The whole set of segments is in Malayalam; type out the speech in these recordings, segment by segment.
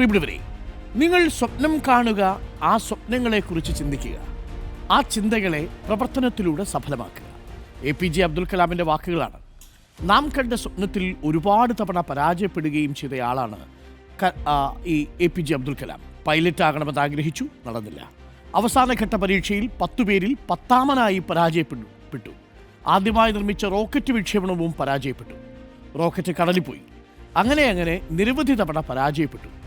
പ്രിയപ്പെട്ടവരെ നിങ്ങൾ സ്വപ്നം കാണുക ആ സ്വപ്നങ്ങളെക്കുറിച്ച് ചിന്തിക്കുക. ആ ചിന്തകളെ പ്രവർത്തനത്തിലൂടെ സഫലമാക്കുക. എ പി ജെ അബ്ദുൽ കലാമിന്റെ വാക്കുകളാണ് നാം കണ്ട സ്വപ്നത്തിൽ ഒരുപാട് തവണ പരാജയപ്പെടുകയും ചെയ്തയാളാണ് ഈ A P J Abdul Kalam. Pilot ആകണമെന്ന് ആഗ്രഹിച്ചു നടന്നില്ല. അവസാനഘട്ട പരീക്ഷയിൽ പത്തു പേരിൽ പത്താമനായി പരാജയപ്പെട്ടു പെട്ടു. ആദ്യമായി നിർമ്മിച്ച റോക്കറ്റ് വിക്ഷേപണവും പരാജയപ്പെട്ടു. റോക്കറ്റ് കടലിൽ പോയി. അങ്ങനെ അങ്ങനെ നിരവധി തവണ പരാജയപ്പെട്ടു.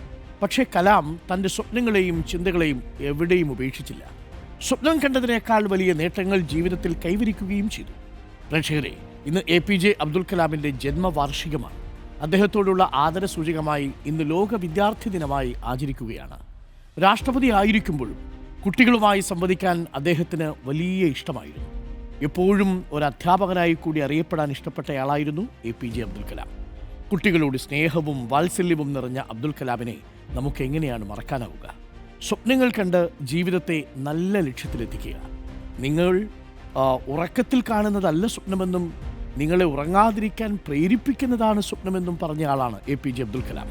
പക്ഷേ കലാം തന്റെ സ്വപ്നങ്ങളെയും ചിന്തകളെയും എവിടെയും ഉപേക്ഷിച്ചില്ല. സ്വപ്നം കണ്ടതിനേക്കാൾ വലിയ നേട്ടങ്ങൾ ജീവിതത്തിൽ കൈവരിക്കുകയും ചെയ്തു. പ്രേക്ഷകരെ ഇന്ന് എ പി ജെ അബ്ദുൽ കലാമിന്റെ ജന്മവാർഷികമാണ്. അദ്ദേഹത്തോടുള്ള ആദരസൂചകമായി ഇന്ന് ലോക വിദ്യാർത്ഥി ദിനമായി ആചരിക്കുകയാണ്. രാഷ്ട്രപതി ആയിരിക്കുമ്പോഴും കുട്ടികളുമായി സംവദിക്കാൻ അദ്ദേഹത്തിന് വലിയ ഇഷ്ടമായിരുന്നു. എപ്പോഴും ഒരു അധ്യാപകനായി കൂടി അറിയപ്പെടാൻ ഇഷ്ടപ്പെട്ടയാളായിരുന്നു A P J Abdul Kalam. കുട്ടികളോട് സ്നേഹവും വാത്സല്യവും നിറഞ്ഞ അബ്ദുൽ കലാമിനെ നമുക്ക് എങ്ങനെയാണ് മറക്കാനാവുക? സ്വപ്നങ്ങൾ കണ്ട് ജീവിതത്തെ നല്ല ലക്ഷ്യത്തിലെത്തിക്കുക. നിങ്ങൾ ഉറക്കത്തിൽ കാണുന്നതല്ല സ്വപ്നമെന്നും നിങ്ങളെ ഉറങ്ങാതിരിക്കാൻ പ്രേരിപ്പിക്കുന്നതാണ് സ്വപ്നമെന്നും പറഞ്ഞ ആളാണ് A P J Abdul Kalam.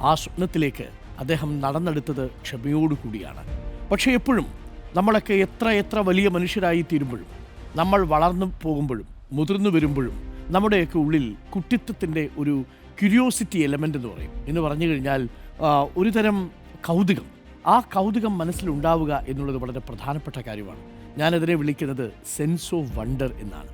ആ സ്വപ്നത്തിലേക്ക് അദ്ദേഹം നടന്നെടുത്തത് ക്ഷമയോടുകൂടിയാണ്. പക്ഷേ എപ്പോഴും നമ്മളൊക്കെ എത്ര എത്ര വലിയ മനുഷ്യരായി തീരുമ്പോഴും നമ്മൾ വളർന്നു പോകുമ്പോഴും മുതിർന്നു വരുമ്പോഴും നമ്മുടെയൊക്കെ ഉള്ളിൽ കുട്ടിത്വത്തിന്റെ ഒരു ക്യൂരിയോസിറ്റി എലമെന്റ് എന്ന് പറയും. എന്ന് പറഞ്ഞു കഴിഞ്ഞാൽ ആ, ഒരു തരം കൗതുകം. ആ കൗതുകം മനസ്സിലുണ്ടാവുക എന്നുള്ളത് വളരെ പ്രധാനപ്പെട്ട കാര്യമാണ്. ഞാനതിനെ വിളിക്കുന്നത് സെൻസ് ഓഫ് വണ്ടർ എന്നാണ്.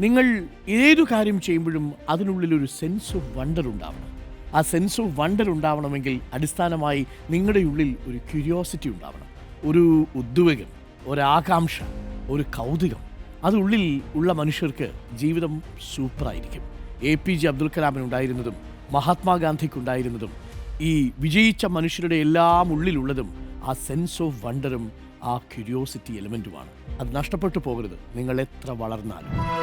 നിങ്ങൾ ഏതു കാര്യം ചെയ്യുമ്പോഴും അതിനുള്ളിൽ ഒരു സെൻസ് ഓഫ് വണ്ടർ ഉണ്ടാവണം. ആ സെൻസ് ഓഫ് വണ്ടർ ഉണ്ടാവണമെങ്കിൽ അടിസ്ഥാനമായി നിങ്ങളുടെ ഉള്ളിൽ ഒരു ക്യൂരിയോസിറ്റി ഉണ്ടാവണം. ഒരു ഉദ്വേഗം ഒരാകാംക്ഷ ഒരു കൗതുകം. അത് ഉള്ളിൽ ഉള്ള മനുഷ്യർക്ക് ജീവിതം സൂപ്പറായിരിക്കും എ പി ജെ അബ്ദുൽ കലാമിനുണ്ടായിരുന്നതും മഹാത്മാഗാന്ധിക്കുണ്ടായിരുന്നതും ഈ വിജയിച്ച മനുഷ്യരുടെ എല്ലാം ഉള്ളിലുള്ളതും ആ സെൻസ് ഓഫ് വണ്ടറും ആ ക്യൂരിയോസിറ്റി എലമെന്റുമാണ് അത് നഷ്ടപ്പെട്ടു പോകരുത്. നിങ്ങൾ എത്ര വളർന്നാലും.